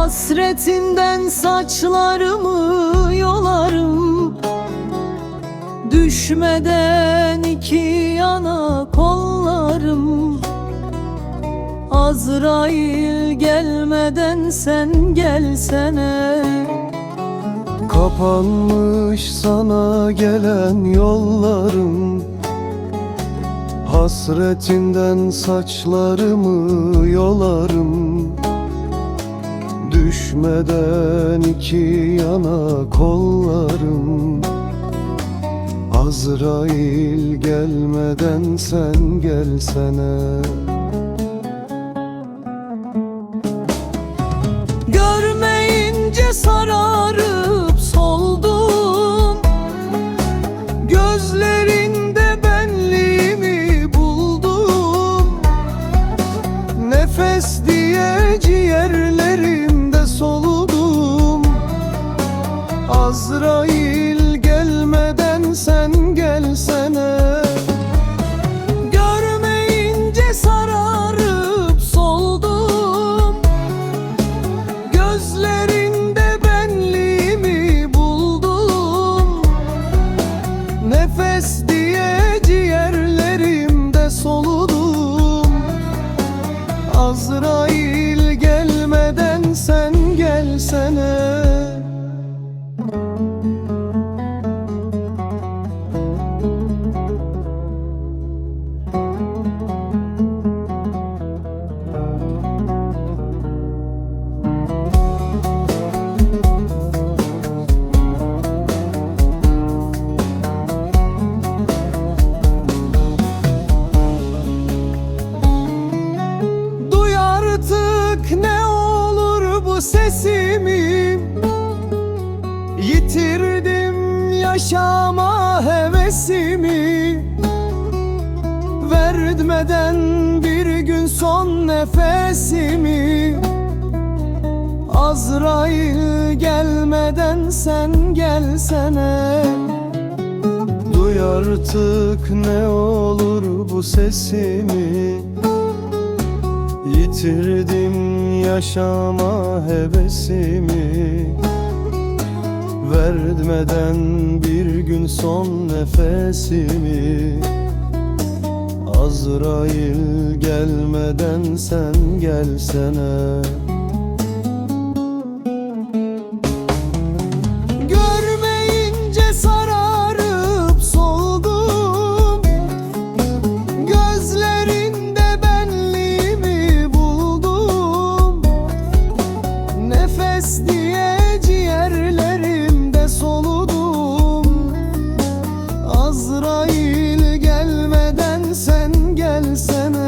Hasretinden saçlarımı yolarım. Düşmeden iki yana kollarım. Azrail gelmeden sen gelsene. Kapanmış sana gelen yollarım. Hasretinden saçlarımı yolarım Düşmeden iki yana kollarım. Azrail gelmeden sen gelsene. Görmeyince sararıp Azrail gelmeden sen gelsene. Görmeyince sararıp soldum. Gözlerinde benliğimi buldum. Nefes diye ciğerlerimde soludum. Azrail sesimi Yitirdim yaşama hevesimi. Vermeden bir gün son nefesimi. Azrail gelmeden sen gelsene. Duy artık ne olur bu sesimi Yitirdim yaşama hevesimi. Vermeden bir gün son nefesimi. Azrail gelmeden sen gelsene Azrail gelmeden sen gelsen